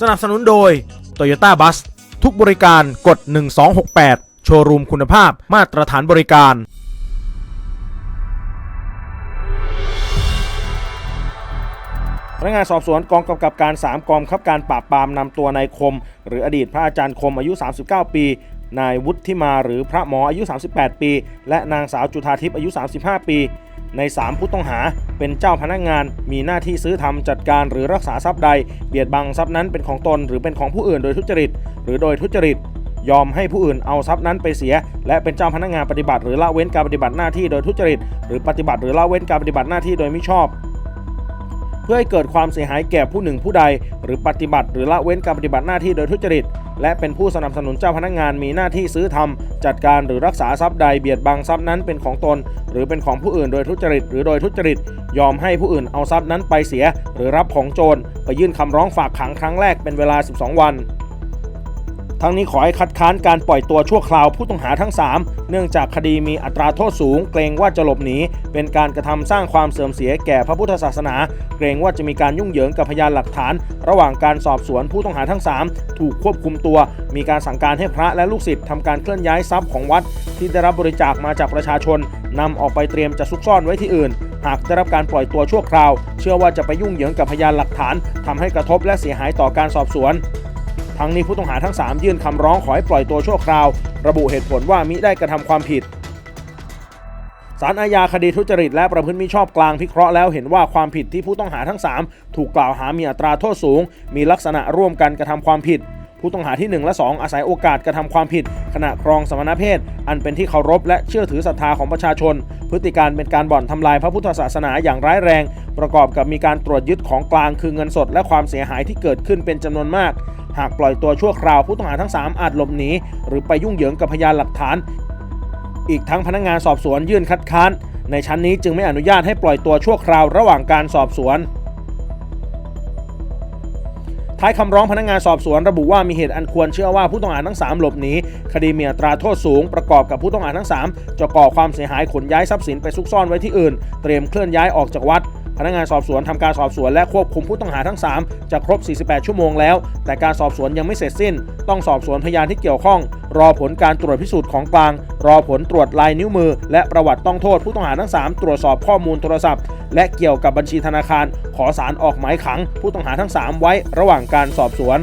สนับสนุนโดย Toyota Bus ทุกบริการกด 1268 โชว์รูมคุณภาพมาตรฐานบริการ พนักงานสอบสวนกองกำกับการ 3 กองบังคับการปราบปรามนำตัวนายคม หรืออดีตพระอาจารย์คมอายุ 39 ปี นายวุฒิมาหรือพระหมออายุ 38 ปี และนางสาวจุธาทิพย์อายุ 35 ปี ใน 3 ผู้ต้องหาเป็นเจ้าพนักงาน มีหน้าที่ซื้อทำจัดการหรือรักษาทรัพย์ใด เบียดบังทรัพย์นั้นเป็นของตนหรือเป็นของผู้อื่นโดยทุจริต หรือโดยทุจริต ยอมให้ผู้อื่นเอาทรัพย์นั้นไปเสีย และเป็นเจ้าพนักงานปฏิบัติ หรือละเว้นการปฏิบัติหน้าที่โดยทุจริต หรือปฏิบัติหรือละเว้นการปฏิบัติหน้าที่โดยมิชอบ เพื่อให้เกิดความเสียหายแก่ผู้หนึ่งผู้ใด หรือปฏิบัติ หรือละเว้นการปฏิบัติหน้าที่โดยทุจริต และเป็นผู้สนับสนุนเจ้าพนักงานมีหน้าที่ซื้อทำจัดการหรือรักษาทรัพย์ใดเบียดบังทรัพย์นั้นเป็นของตน หรือเป็นของผู้อื่นโดยทุจริต หรือโดยทุจริต ยอมให้ผู้อื่นเอาทรัพย์นั้นไปเสีย หรือรับของโจรไปยื่นคำร้องฝากขังครั้งแรกเป็นเวลา 12 วัน ทั้งนี้ขอให้คัดค้านการปล่อยตัวชั่วคราวผู้ต้องหาทั้ง 3 เนื่องจากคดีมีอัตราโทษสูง เกรงว่าจะหลบหนี เป็นการกระทำสร้างความเสื่อมเสียแก่พระพุทธศาสนา เกรงว่าจะมีการยุ่งเหยิงกับพยานหลักฐาน ระหว่างการสอบสวนผู้ต้องหาทั้ง 3 ถูกควบคุมตัว มีการสั่งการให้พระและลูกศิษย์ทำการเคลื่อนย้ายทรัพย์ของวัด ที่ได้รับบริจาคมาจากประชาชนนำออกไปเตรียมจะซุกซ่อนไว้ที่อื่นหากได้รับการปล่อยตัวชั่วคราว เชื่อว่าจะไปยุ่งเหยิงกับพยานหลักฐานทำให้กระทบและเสียหายต่อการสอบสวน ทั้งนี้ผู้ต้องหาทั้ง 3 ยื่นคำร้องขอให้ปล่อยตัวชั่วคราว ระบุเหตุผลว่ามิได้กระทำความผิดสารอาญาคดีทุจริตและประพฤติมิชอบกลางพิเคราะห์แล้วเห็นว่าความผิดที่ผู้ต้องหาทั้ง 3 ถูกกล่าวหามีอัตราโทษสูง มีลักษณะร่วมกันกระทำความผิด ผู้ต้องหาที่ 1 และ 2 อาศัยโอกาสกระทำความผิด ขณะครองสมณเพศ อันเป็นที่เคารพและเชื่อถือศรัทธาของประชาชน พฤติการเป็นการบ่อนทำลายพระพุทธศาสนาอย่างร้ายแรง ประกอบกับมีการตรวจยึดของกลางคือเงินสด และความเสียหายที่เกิดขึ้นเป็นจำนวนมาก หากปล่อยตัวชั่วคราวผู้ต้องหาทั้ง 3 อาจหลบหนี หรือไปยุ่งเหยิงกับพยานหลักฐาน อีกทั้งพนักงานสอบสวนยื่นคัดค้าน ในชั้นนี้จึงไม่อนุญาตให้ปล่อยตัวชั่วคราวระหว่างการสอบสวนท้ายคำร้องพนักงานสอบสวนระบุว่ามีเหตุอันควรเชื่อว่าผู้ต้องหาทั้ง 3 หลบหนีคดีมีอัตราโทษสูงประกอบกับผู้ต้องหาทั้ง 3 จะก่อความเสียหายขนย้ายทรัพย์สินไปซุกซ่อนไว้ที่อื่น เตรียมเคลื่อนย้ายออกจากวัด พนักงานสอบสวนทำการสอบสวนและควบคุมผู้ต้องหาทั้ง 3 จะครบ 48 ชั่วโมงแล้ว แต่การสอบสวนยังไม่เสร็จสิ้น ต้องสอบสวนพยานที่เกี่ยวข้อง รอผลการตรวจพิสูจน์ของกลาง รอผลตรวจลายนิ้วมือ และประวัติต้องโทษผู้ต้องหาทั้ง 3 ตรวจสอบข้อมูลโทรศัพท์ และเกี่ยวกับบัญชีธนาคาร ขอสารออกหมายขัง ผู้ต้องหาทั้ง 3 ไว้ระหว่างการสอบสวน